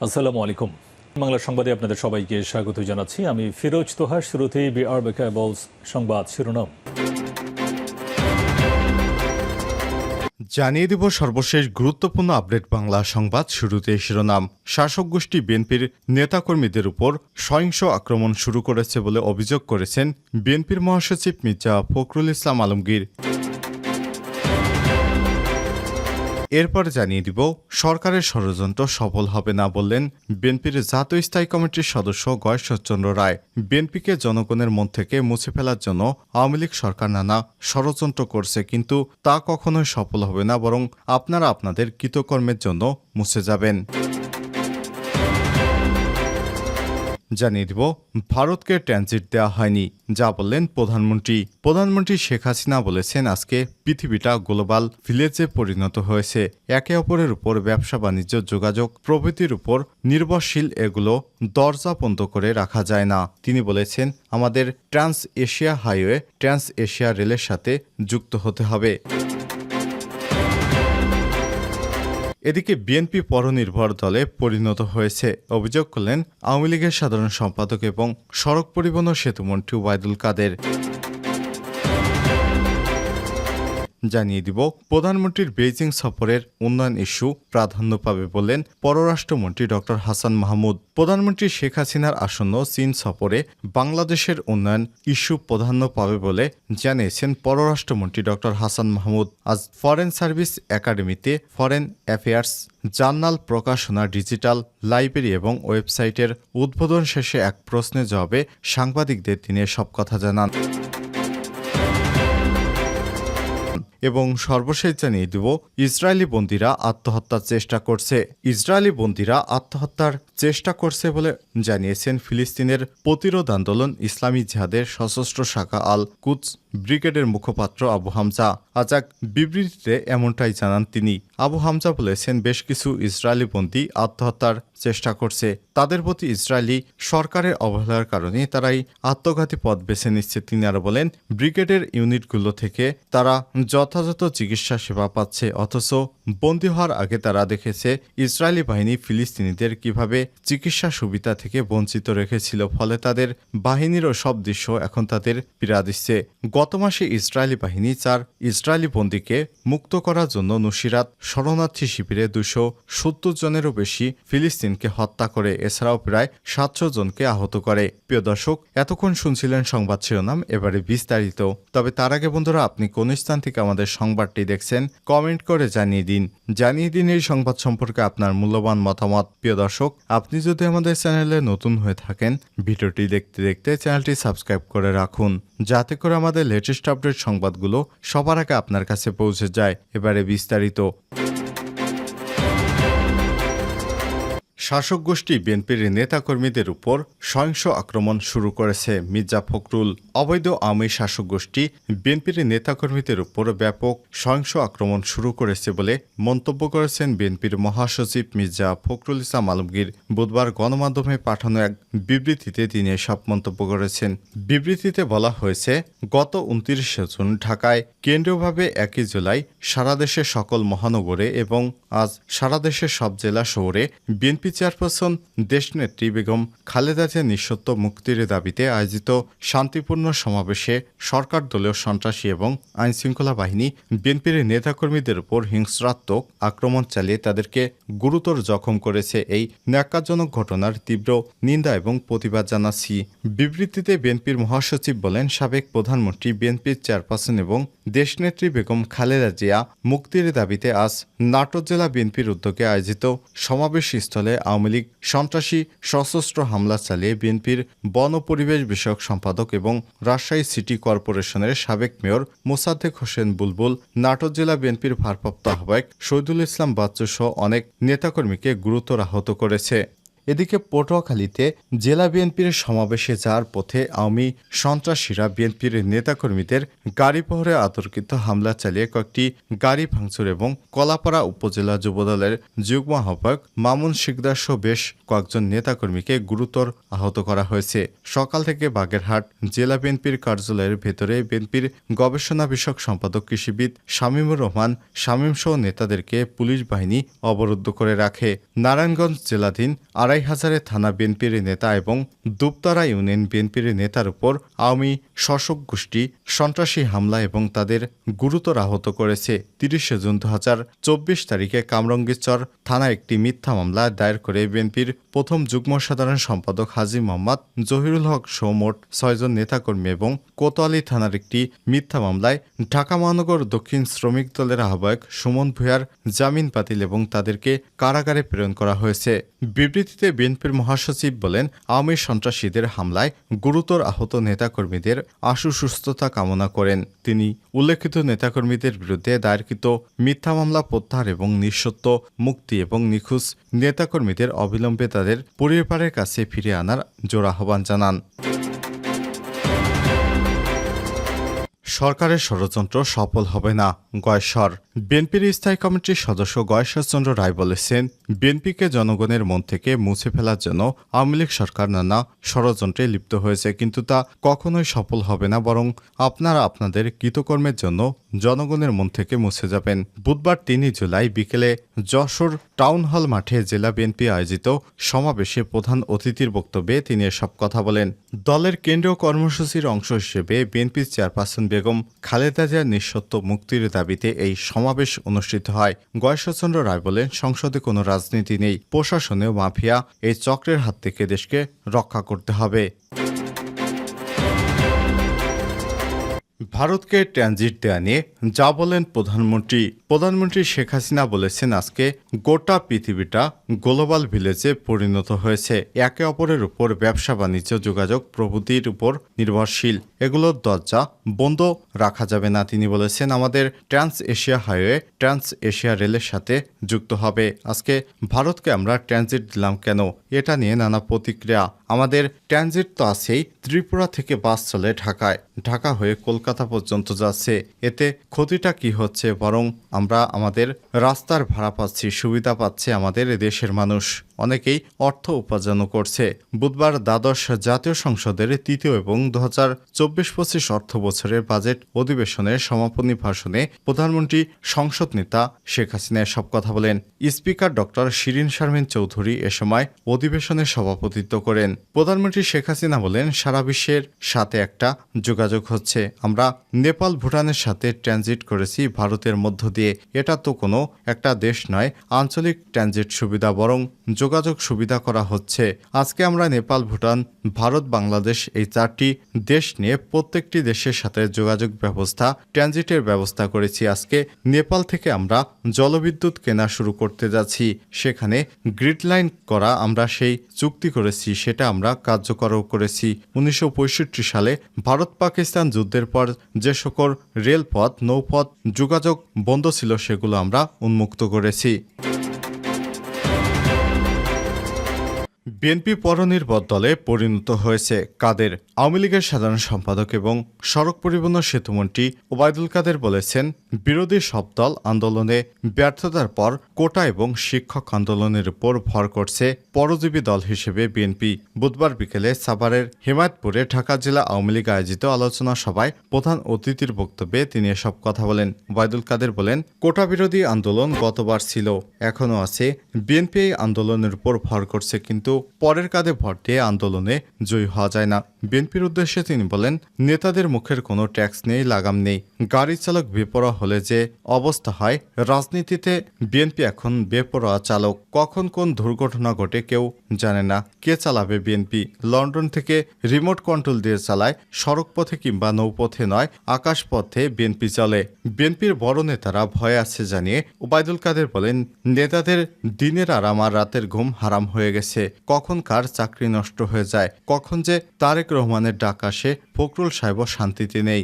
আসসালামু আলাইকুম। বাংলা সংবাদে আপনাদের সবাইকে স্বাগত জানাচ্ছি। আমি ফিরোজ তোহা শুরুতেই বিআর বেকাবলস সংবাদ শিরোনাম। জানিয়ে দিব সর্বশেষ গুরুত্বপূর্ণ আপডেট বাংলা সংবাদ শুরুতে শিরোনাম। শাসক গোষ্ঠী বিএনপির নেতাকর্মীদের উপর সহিংস আক্রমণ শুরু করেছে বলে অভিযোগ করেছেন বিএনপির মহাসচিব মির্জা ফখরুল ইসলাম আলমগীর। এরপর জানিয়ে দিব, সরকারের ষড়যন্ত্র সফল হবে না বললেন বিএনপির জাতীয় স্থায়ী কমিটির সদস্য গয়েশ্বরচন্দ্র রায়। বিএনপিকে জনগণের মন থেকে মুছে ফেলার জন্য আওয়ামী লীগ সরকার নানা ষড়যন্ত্র করছে, কিন্তু তা কখনোই সফল হবে না, বরং আপনারা আপনাদের কৃতকর্মের জন্য মুছে যাবেন। জানিয়ে দিব, ভারতকে ট্রানজিট দেওয়া হয়নি, যা বললেন প্রধানমন্ত্রী। প্রধানমন্ত্রী শেখ হাসিনা বলেছেন, আজকে পৃথিবীটা গ্লোবাল ভিলেজে পরিণত হয়েছে। একে অপরের উপর ব্যবসা বাণিজ্য, যোগাযোগ প্রভৃতির উপর নির্ভরশীল, এগুলো দরজা বন্ধ করে রাখা যায় না। তিনি বলেছেন, আমাদের trans Asia highway trans Asia রেলের সাথে যুক্ত হতে হবে। এদিকে বিএনপি পরনির্ভর দলে পরিণত হয়েছে অভিযোগ করলেন আওয়ামী লীগের সাধারণ সম্পাদক এবং সড়ক পরিবহন ও সেতুমন্ত্রী ওয়াইদুল কাদের। জানিয়ে দিব, প্রধানমন্ত্রীর বেইজিং সফরের উন্নয়ন ইস্যু প্রাধান্য পাবে বললেন পররাষ্ট্রমন্ত্রী ড হাসান মাহমুদ। প্রধানমন্ত্রী শেখ হাসিনার আসন্ন চীন সফরে বাংলাদেশের উন্নয়ন ইস্যু প্রাধান্য পাবে বলে জানিয়েছেন পররাষ্ট্রমন্ত্রী ড হাসান মাহমুদ। আজ ফরেন সার্ভিস একাডেমিতে ফরেন অ্যাফেয়ার্স, জার্নাল প্রকাশনা ডিজিটাল লাইব্রেরি এবং ওয়েবসাইটের উদ্বোধন শেষে এক প্রশ্নের জবাবে সাংবাদিকদের তিনি সব কথা জানান। এবং সর্বশেষ জানিয়ে দেব, ইসরায়েলি বন্দীরা আত্মহত্যার চেষ্টা করছে। ইসরায়েলি বন্দীরা আত্মহত্যার চেষ্টা করছে বলে জানিয়েছেন ফিলিস্তিনের প্রতিরোধ আন্দোলন ইসলামী জিহাদের সশস্ত্র শাখা আল কুচ ব্রিগেডের মুখপাত্র আবু হামজা। আজাক বিবৃতিতে এমনটাই জানান তিনি। আবু হামজা বলেছেন, বেশ কিছু ইসরায়েলি বন্দী আত্মহত্যার চেষ্টা করছে। তাদের প্রতি ইসরায়েলি সরকারের অবহেলার কারণে তারাই আত্মঘাতী পথ বেছে নিচ্ছে। তিনি আরও বলেন, ব্রিগেডের ইউনিটগুলো থেকে তারা যথাযথ চিকিৎসা সেবা পাচ্ছে, অথচ বন্দী হওয়ার আগে তারা দেখেছে ইসরায়েলি বাহিনী ফিলিস্তিনিদের কীভাবে চিকিৎসা সুবিধা থেকে বঞ্চিত রেখেছিল। ফলে তাদের বাহিনীরও সব দৃশ্য এখন তাদের পীড়া দিচ্ছে। গত মাসে ইসরায়েলি বাহিনী চার ইসরায়েলি বন্দীকে মুক্ত করার জন্য নুসিরাত শরণার্থী শিবিরে দুশো সত্তর জনেরও বেশি ফিলিস্তিনকে হত্যা করে, এছাড়াও প্রায় সাতশো জনকে আহত করে। প্রিয় দর্শক, এতক্ষণ শুনছিলেন সংবাদ শিরোনাম, এবারে বিস্তারিত। তবে তার আগে বন্ধুরা, আপনি কোন স্থান থেকে আমাদের সংবাদটি দেখছেন, কমেন্ট করে জানিয়ে দিন। জানিয়ে দিন এই সংবাদ সম্পর্কে আপনার মূল্যবান মতামত। প্রিয় দর্শক, আপনি যদি আমাদের চ্যানেলে নতুন হয়ে থাকেন, ভিডিওটি দেখতে দেখতে চ্যানেলটি সাবস্ক্রাইব করে রাখুন, যাতে করে আমাদের লেটেস্ট আপডেট সংবাদগুলো সবার আগে আপনার কাছে পৌঁছে যায়। এবারে বিস্তারিত। শাসক গোষ্ঠী বিএনপির নেতাকর্মীদের উপর সহিংস আক্রমণ শুরু করেছে মির্জা ফখরুল। অবৈধ আওয়ামী শাসক গোষ্ঠী বিএনপির নেতাকর্মীদের উপর ব্যাপক সহিংস আক্রমণ শুরু করেছে বলে মন্তব্য করেছেন বিএনপির মহাসচিব মির্জা ফখরুল ইসলাম আলমগীর। বুধবার গণমাধ্যমে পাঠানো এক বিবৃতিতে তিনি এসব মন্তব্য করেছেন। বিবৃতিতে বলা হয়েছে, গত উনত্রিশে জুন ঢাকায় কেন্দ্রীয়ভাবে একই জুলাই সারা দেশের সকল মহানগরে এবং আজ সারা দেশের সব জেলা শহরে বিএনপি চেয়ারপারসন দেশনেত্রী বেগম খালেদা জিয়া নিঃসত্ব মুক্তির দাবিতে আয়োজিত শান্তিপূর্ণ সমাবেশে সরকার দলীয় সন্ত্রাসী এবং আইনশৃঙ্খলা বাহিনী, বিএনপির নেতাকর্মীদের উপর হিংস্রাত্মক আক্রমণ চালিয়ে তাদেরকে গুরুতর জখম করেছে এই ন্যাক্কারজনক ঘটনার তীব্র নিন্দা এবং প্রতিবাদ জানাচ্ছি। বিবৃতিতে বিএনপির মহাসচিব বলেন, সাবেক প্রধানমন্ত্রী, বিএনপির চেয়ারপারসন এবং দেশনেত্রী বেগম খালেদা জিয়া মুক্তির দাবিতে আজ নাটোর জেলা বিএনপির উদ্যোগে আয়োজিত সমাবেশ স্থলে আওয়ামী লীগ সন্ত্রাসী সশস্ত্র হামলা চালিয়ে বিএনপির বন পরিবেশ বিষয়ক সম্পাদক এবং রাজশাহী সিটি কর্পোরেশনের সাবেক মেয়র মোসাদ্দেক হোসেন বুলবুল, নাটোর জেলা বিএনপির ভারপ্রাপ্ত আহ্বায়ক শহীদুল ইসলাম বাচ্চু সহ অনেক নেতাকর্মীকে গুরুতর আহত করেছে। এদিকে পটুয়াখালীতে জেলা বিএনপির সমাবেশে যাওয়ার পথে আওয়ামী সন্ত্রাসীরা বিএনপির নেতাকর্মীদের গাড়ি পহরে আতর্কিত হামলা চালিয়ে কয়েকটি গাড়ি ভাঙচুর এবং কলাপাড়া উপজেলা যুবদলের যুগ্ম আহ্বায়ক মামুন শিকদার সহ বেশ কয়েকজন নেতাকর্মীকে গুরুতর আহত করা হয়েছে। সকাল থেকে বাগেরহাট জেলা বিএনপির কার্যালয়ের ভেতরে বিএনপির গবেষণা বিষয়ক সম্পাদক কৃষিবিদ শামীমুর রহমান, শামীম সহ নেতাদেরকে পুলিশ বাহিনী অবরুদ্ধ করে রাখে। নারায়ণগঞ্জ জেলাধীন আড়াই হাজারে থানা বিএনপির নেতা এবং দুপতারা ইউনিয়ন বিএনপির নেতার উপর আওয়ামী শাসক গোষ্ঠী সন্ত্রাসী হামলা এবং তাদের গুরুতর আহত করেছে। তিরিশে জুন দু হাজার চব্বিশ তারিখে কামরঙ্গীরচর থানা একটি মিথ্যা মামলা দায়ের করে বিএনপির প্রথম যুগ্ম সাধারণ সম্পাদক হাজি মোহাম্মদ জহিরুল হক সহ মোট ছয়জন নেতাকর্মী এবং কোতোয়ালি থানার একটি মিথ্যা মামলায় ঢাকা মহানগর দক্ষিণ শ্রমিক দলের আহ্বায়ক সুমন ভূয়ার জামিন বাতিল এবং তাদেরকে কারাগারে প্রেরণ করা হয়েছে। বিবৃতিতে বিএনপির মহাসচিব বলেন, আওয়ামী সন্ত্রাসীদের হামলায় গুরুতর আহত নেতাকর্মীদের আশু সুস্থতা কামনা করেন। তিনি উল্লেখিত নেতাকর্মীদের বিরুদ্ধে দায়েরকৃত মিথ্যা মামলা প্রত্যাহার এবং নিঃসত্ব, মুক্তি এবং নিখোঁজ নেতাকর্মীদের অবিলম্বে তাদের পরিবারের কাছে ফিরে আনার জোর আহ্বান জানান। সরকারের ষড়যন্ত্র সফল হবে না গয়েশ্বর বিএনপির স্থায়ী কমিটির সদস্য গয়েশ্বরচন্দ্র রায় বলেছেন, বিএনপিকে জনগণের মন থেকে মুছে ফেলার জন্য আওয়ামী লীগ সরকার নানা ষড়যন্ত্রে লিপ্ত হয়েছে, কিন্তু তা কখনোই সফল হবে না, বরং আপনারা আপনাদের কৃতকর্মের জন্য জনগণের মন থেকে মুছে যাবেন। বুধবার তিনই জুলাই বিকেলে যশোর টাউন হল মাঠে জেলা বিএনপি আয়োজিত সমাবেশে প্রধান অতিথির বক্তব্যে তিনি এসব কথা বলেন। দলের কেন্দ্রীয় কর্মসূচির অংশ হিসেবে বিএনপির চেয়ারপারসন বেগম খালেদা জিয়ার নিঃসত্ব মুক্তির দাবিতে এই সমাবেশ অনুষ্ঠিত হয়। গয়েশ্বরচন্দ্র রায় বলেন, সংসদে কোনো রাজনীতি নেই, প্রশাসনেও মাফিয়া, এই চক্রের হাত থেকে দেশকে রক্ষা করতে হবে। ভারতকে ট্রানজিট দেয়া নিয়ে যা বলেন প্রধানমন্ত্রী। প্রধানমন্ত্রী শেখ হাসিনা বলেছেন আজকে গোটা পৃথিবীটা গ্লোবাল ভিলেজে পরিণত হয়েছে। একে অপরের উপর ব্যবসা, বাণিজ্য, যোগাযোগ প্রভৃতির উপর নির্ভরশীল। এগুলোর দরজা বন্ধ রাখা যাবে না, তিনি বলেছেন। আমাদের trans Asia highway trans Asia রেলের সাথে যুক্ত হবে। আজকে ভারতকে আমরা ট্রানজিট দিলাম কেন? এটা নিয়ে নানা প্রতিক্রিয়া। আমাদের ট্রানজিট তো আছেই ত্রিপুরা থেকে বাস চলে ঢাকায়। ঢাকা হয়ে কলকাতা পর্যন্ত যাচ্ছে। এতে ক্ষতিটা কি হচ্ছে বরং আমরা আমাদের রাস্তার ভাড়া পাচ্ছি, সুবিধা পাচ্ছে আমাদের দেশের মানুষ। অনেকেই অর্থ উপার্জনও করছে। বুধবার দ্বাদশ জাতীয় সংসদের তৃতীয় এবং দু হাজার চব্বিশ পঁচিশ অর্থ বছরের বাজেট অধিবেশনের সমাপনী ভাষণে প্রধানমন্ত্রী সংসদ নেতা শেখ হাসিনা সব কথা বলেন। স্পিকার ডক্টর শিরিন শারমিন চৌধুরী এ সময় অধিবেশনে সভাপতিত্ব করেন। প্রধানমন্ত্রী শেখ হাসিনা বলেন, সারা বিশ্বের সাথে একটা যোগাযোগ হচ্ছে। আমরা নেপাল, ভুটানের সাথে ট্রানজিট করেছি ভারতের মধ্য দিয়ে। এটা তো কোনো একটা দেশ নয়, আঞ্চলিক ট্রানজিট সুবিধা, বরং যোগাযোগ সুবিধা করা হচ্ছে। আজকে আমরা নেপাল, ভুটান, ভারত, বাংলাদেশ এই চারটি দেশ নিয়ে প্রত্যেকটি দেশের সাথে যোগাযোগ ব্যবস্থা, ট্রানজিটের ব্যবস্থা করেছি। আজকে নেপাল থেকে আমরা জলবিদ্যুৎ কেনা শুরু করতে যাচ্ছি। সেখানে গ্রিড লাইন করা আমরা সেই চুক্তি করেছি, সেটা আমরা কার্যকরও করেছি। উনিশশো পঁয়ষট্টি সালে ভারত পাকিস্তান যুদ্ধের পর যে সকল রেলপথ, নৌপথ যোগাযোগ বন্ধ ছিল, সেগুলো আমরা উন্মুক্ত করেছি। বিএনপি পরনির্ভর দলে পরিণত হয়েছে কাদের? আওয়ামী লীগের সাধারণ সম্পাদক এবং সড়ক পরিবহন সেতুমন্ত্রী ওবায়দুল কাদের বলেছেন, বিরোধী সব দল আন্দোলনে ব্যর্থতার পর কোটা এবং শিক্ষক আন্দোলনের উপর ভর করছে পরজীবী দল হিসেবে বিএনপি। বুধবার বিকেলে সাভারের হেমায়তপুরে ঢাকা জেলা আওয়ামী লীগ আয়োজিত আলোচনা সভায় প্রধান অতিথির বক্তব্যে তিনি এসব কথা বলেন। ওবায়দুল কাদের বলেন, কোটা বিরোধী আন্দোলন গতবার ছিল এখনও আছে। বিএনপি এই আন্দোলনের উপর ভর করছে পরের কাঁধে ভর দিয়ে আন্দোলনে জয়ী হওয়া যায় না। বিএনপির উদ্দেশ্যে তিনি বলেন, নেতাদের মুখের কোনো ট্যাক্স নেই, লাগাম নেই। গাড়ি চালক বেপরোয়া হলে যে অবস্থা হয়, রাজনীতিতে বিএনপি এখন বেপরোয়া চালক। কখন কোন দুর্ঘটনা ঘটে কেউ জানে না। কে চালাবে বিএনপি? লন্ডন থেকে রিমোট কন্ট্রোল দিয়ে চালায়, সড়কপথে কিংবা নৌপথে নয়, আকাশপথে বিএনপি চলে। বিএনপির বড় নেতারা ভয় আছে জানিয়ে ওবায়দুল কাদের বলেন, নেতাদের দিনের আরাম আর রাতের ঘুম হারাম হয়ে গেছে। কখন কার চাকরি নষ্ট হয়ে যায়, কখন যে তারেক রহমানের ডাক আসে ফখরুল সাহেবও শান্তিতে নেই।